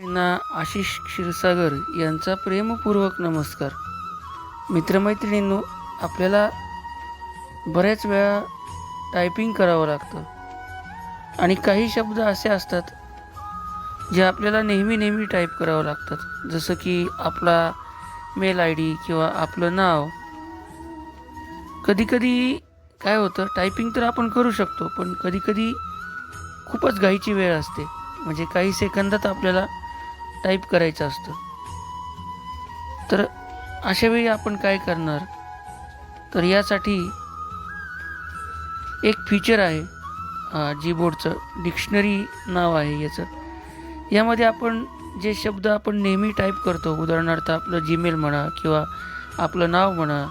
ना आशिष क्षीरसागर यांचा प्रेमपूर्वक नमस्कार. मित्रमैत्रिणींनो आपल्याला बऱ्याच वेळा टायपिंग करावं लागतं. आणि काही शब्द असे असतात जे आपल्याला नेहमी नेहमी टाईप करावं लागतात. जसं की आपला मेल आय डी किंवा आपलं नाव. कधीकधी काय होतं टायपिंग तर आपण करू शकतो पण कधीकधी खूपच घाईची वेळ असते. म्हणजे काही सेकंदात आपल्याला टाईप करायचं असतं. तर अशा वेळी आपण काय करणार? तर यासाठी एक फीचर आहे जीबोर्डचं डिक्शनरी नाव आहे याचं. यामध्ये आपण जे शब्द आपण नेहमी टाईप करतो उदाहरणार्थ आपलं जीमेल म्हणा किंवा आपलं नाव म्हणा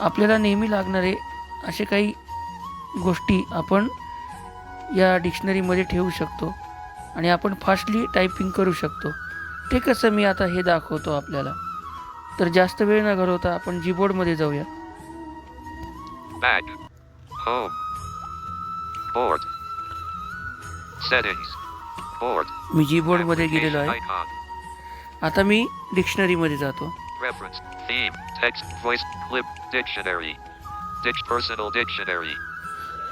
आपल्याला नेहमी लागणारे असे काही गोष्टी आपण या डिक्शनरीमध्ये ठेवू शकतो. आणि आपण फास्टली टायपिंग करू शकतो. ते कसं मी आता हे दाखवतो आपल्याला. तर जास्त वेळ न घालवता आपण जीबोर्डमध्ये जाऊया. मी जीबोर्डमध्ये गेलेलो आहे. आता मी डिक्शनरी मध्ये जातो. Reference, theme, text, voice, clip, dictionary, dictionary, personal dictionary,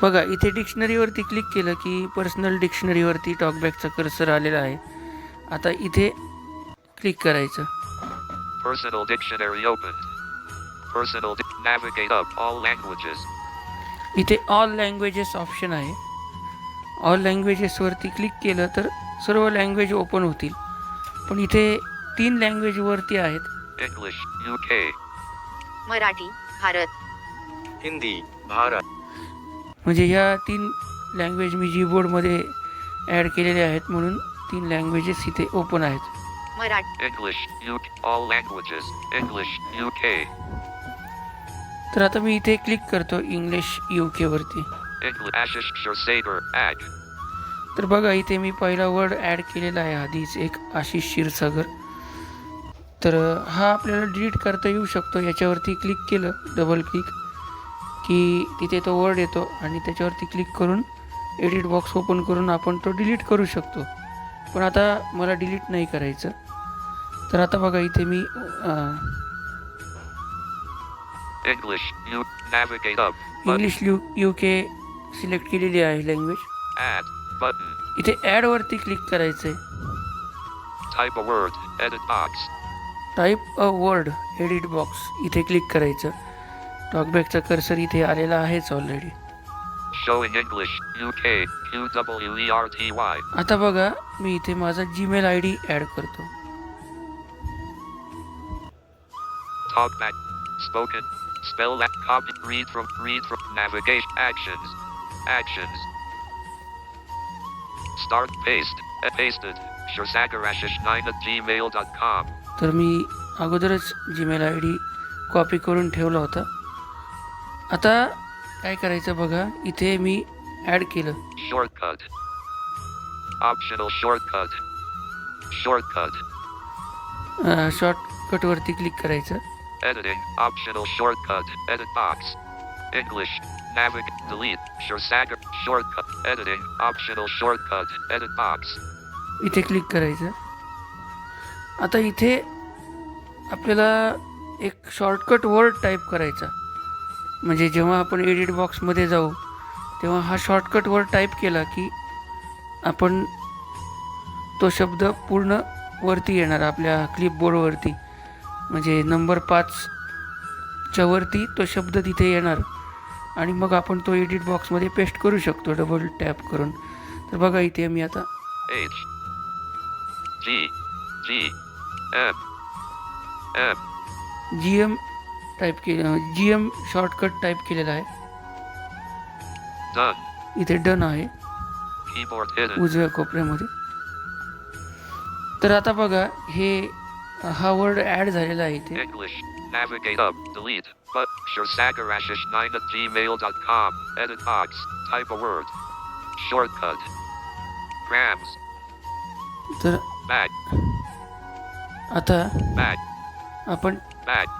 बघा इथे डिक्शनरीवरती क्लिक केलं की पर्सनल डिक्शनरीवरती टॉकबॅकचा कर्सर आलेला आहे आता इथे क्लिक करायचं dictionary opened. Personal. Di- navigate up all languages. इथे ऑल लँग्वेजेस ऑप्शन आहे ऑल लँग्वेजेसवरती क्लिक केलं तर सर्व लँग्वेज ओपन होतील पण इथे तीन लँग्वेजवरती आहेत English. UK. मराठी भारत हिंदी भारत म्हणजे ह्या तीन लँग्वेज मी जीबोर्डमध्ये ॲड केलेले आहेत म्हणून तीन लँग्वेजेस इथे ओपन आहेत Marathi English. UK. All languages. English. UK. तर आता मी इथे क्लिक करतो इंग्लिश यू केवरती. तर बघा इथे मी पहिला वर्ड ॲड केलेला आहे आधीच एक आशिष क्षीरसागर तर हा आपल्याला डिलीट करता येऊ शकतो याच्यावरती क्लिक केलं डबल क्लिक की तिथे तो वर्ड येतो आणि त्याच्यावरती क्लिक करून एडिट बॉक्स ओपन करून आपण तो डिलीट करू शकतो पण आता मला डिलीट नाही करायचं तर आता बघा इथे मी. English U you K select केलेली आहे लँग्वेज. इथे ॲडवरती क्लिक करायचं आहे. Type a word edit box इथे क्लिक करायचं टॉकबॅकचा कर्सर इथे आलेला आहेच already. Q W E R T Y. आता बघा मी इथे माझा जीमेल आय डी ॲड करतो. Read from. Read from. Navigation. Actions. Actions. Start. Paste. Uh, pasted. Shirsagarashish9 at gmail.com. तर मी अगोदरच जीमेल आय डी कॉपी करून ठेवला होता आता काय करायचं बघा इथे मी ऍड केलं. Shortcut optional shortcut shortcut shortcut वरती क्लिक करायचं. Editing optional shortcut edit box English नॅव्हिग delete शोर सॅगर shortcut editing optional shortcut edit box इथे क्लिक करायचं. आता इथे आपल्याला एक शॉर्टकट वर्ड टाईप करायचा. म्हणजे जेव्हा आपण एडिट बॉक्समध्ये जाऊ तेव्हा हा शॉर्टकट वर्ड टाईप केला की आपण तो शब्द पूर्ण वरती येणार आपल्या क्लिपबोर्डवरती म्हणजे नंबर पाचच्या वरती तो शब्द तिथे येणार. आणि मग आपण तो एडिट बॉक्समध्ये पेस्ट करू शकतो डबल टॅप करून. तर बघा इथे मी आता. जी एम टाइप के जी एम शॉर्टकट टाइप केलेला आहे. इथे डन आहे. ही बॉर्डर उजव्या कोपऱ्यामध्ये. तर आता बघा हे हा वर्ड ॲड झालेला आहे ते आता आपण back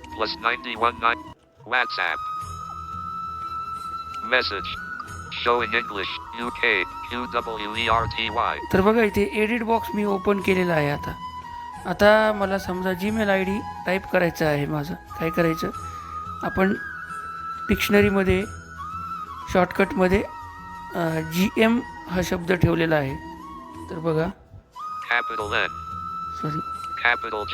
Plus 91 9 WhatsApp. Message. Showing English UK QWERTY तर बघा इथे एडिट बॉक्स मी ओपन केलेला आहे आता. आता मला समजा जीमेल आय डी टाईप करायचं आहे माझं. काय करायचं? आपण डिक्शनरीमध्ये शॉर्टकटमध्ये जी एम हा शब्द ठेवलेला आहे. तर बघा. Capital N. Sorry capital G,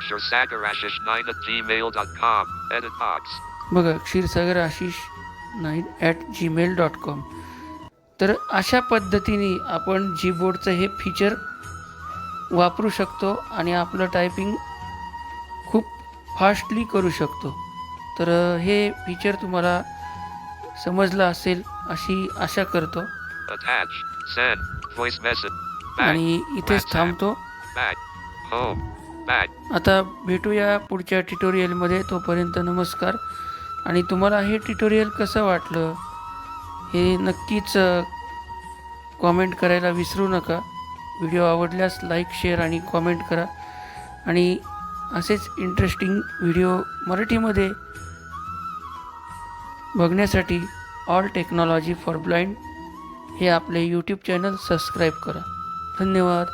today, Shursagarashish9 at gmail.com, edit box. बघा Kshirsagar Ashish nine at Gmail dot com तर अशा पद्धतीने आपण जीबोर्डचं हे फीचर वापरू शकतो आणि आपलं टायपिंग खूप फास्टली करू शकतो. तर हे फीचर तुम्हाला समजलं असेल अशी आशा करतो. आणि इथेच. थांबतो. आता भेटूया पुढच्या ट्युटोरियलमध्ये तोपर्यंत नमस्कार. आणि तुम्हाला हे ट्युटोरियल कसं वाटलं हे नक्कीच कॉमेंट करायला विसरू नका. व्हिडिओ आवडल्यास लाईक शेअर आणि कॉमेंट करा. आणि असेच इंटरेस्टिंग व्हिडिओ मराठीमध्ये बघण्यासाठी ऑल टेक्नॉलॉजी फॉर ब्लाइंड हे आपले यूट्यूब चॅनल सबस्क्राईब करा. धन्यवाद.